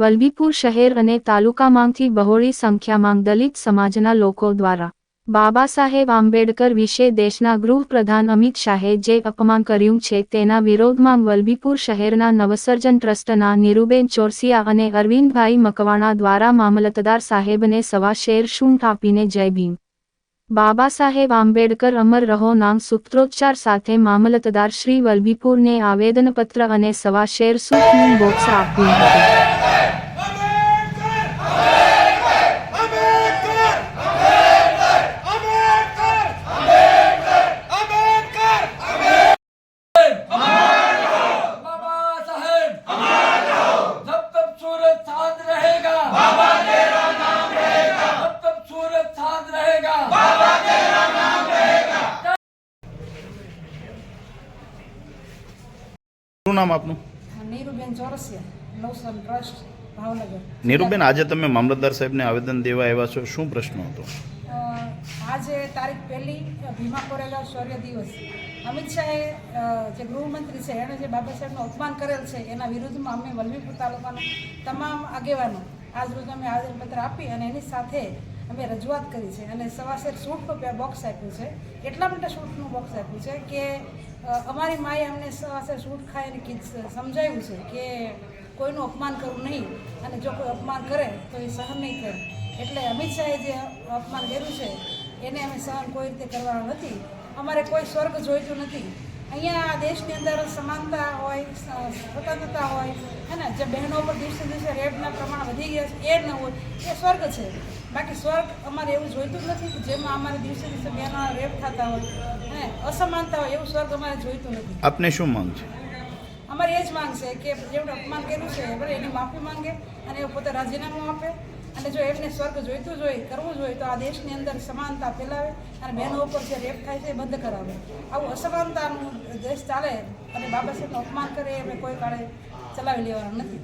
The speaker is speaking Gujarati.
વલભીપુર શહેર અને તાલુકામાંથી બહોળી સંખ્યામાં દલિત સમાજના લોકો દ્વારા. બાબા સાહેબ આંબેડકર વિશે દેશના ગૃહપ્રધાન અમિત શાહે જે અપમાન કર્યું છે તેના વિરોધમાં વલભીપુર શહેરના નવસર્જન ટ્રસ્ટના નીરુબેન ચોરસિયા અને અરવિંદભાઈ મકવાણા દ્વારા મામલતદાર સાહેબને સવા શેર શૂંઠ આપીને જય ભીમ. બાબા સાહેબ આંબેડકર અમર રહો નામ સૂત્રોચ્ચાર સાથે મામલતદાર શ્રી વલભીપુરને આવેદનપત્ર અને સવા શેર સૂટનું બોક્સ આપ્યું હતું. શું નામ આપનું? નીરુબેન ચોરસિયા નવસન ટ્રસ્ટ ભાવનગર. નીરુબેન આજે તમે મામલતદાર સાહેબને આવેદન દેવા આવ્યા છો. શું પ્રશ્ન હતો? આજે તારીખ પહેલી ભીમા કોરેલા શૌર્ય દિવસ. અમિત શાહે જે ગૃહમંત્રી છે એણે જે બાબા સાહેબનું અપમાન કરેલ છે એના વિરુદ્ધમાં અમે વલવીપુર તાલુકાના તમામ આગેવાનો આજ રોજ અમે આવેદનપત્ર આપી અને એની સાથે અમે રજૂઆત કરી છે અને સવાસેર સૂટનું બોક્સ આપ્યું છે. એટલા માટે સૂટનું બોક્સ આપ્યું છે કે અમારી માએ અમને સવાસેર સૂટ ખાઈ અને કીધ સમજાવ્યું છે કે કોઈનું અપમાન કરવું નહીં અને જો કોઈ અપમાન કરે તો એ સહન નહીં કરે. એટલે અમિત શાહે જે અપમાન કર્યું છે, એને અમે સહન કોઈ રીતે કરવાનું નથી. અમારે કોઈ સ્વર્ગ જોઈતું નથી. અહીંયા આ દેશની અંદર સમાનતા હોય સ્વતંત્રતા હોય, હે ને? જે બહેનો પર દિવસે દિવસે રેપના પ્રમાણ વધી ગયા છે, એ ન હોય, એ સ્વર્ગ છે. બાકી સ્વર્ગ અમારે એવું જોઈતું જ નથી કે જેમાં અમારે દિવસે દિવસે બહેનો રેપ થતા હોય, હે અસમાનતા હોય એવું સ્વર્ગ અમારે જોઈતું નથી. આપને શું માંગ છે? અમારી એ જ માંગ કે જેમણે અપમાન કર્યું છે બરાબર એની માફી માંગે અને એ પોતે રાજીનામું આપે. અને જો એમને સ્વર્ગ જોઈતું જ હોય, કરવું જોઈએ તો આ દેશની અંદર સમાનતા ફેલાવે અને બહેનો ઉપર જે રેપ થાય છે એ બંધ કરાવે. આવું અસમાનતાનું દેશ ચાલે અને બાબા સાહેબનું અપમાન કરે એ કોઈ કાળે ચલાવી લેવાનું નથી.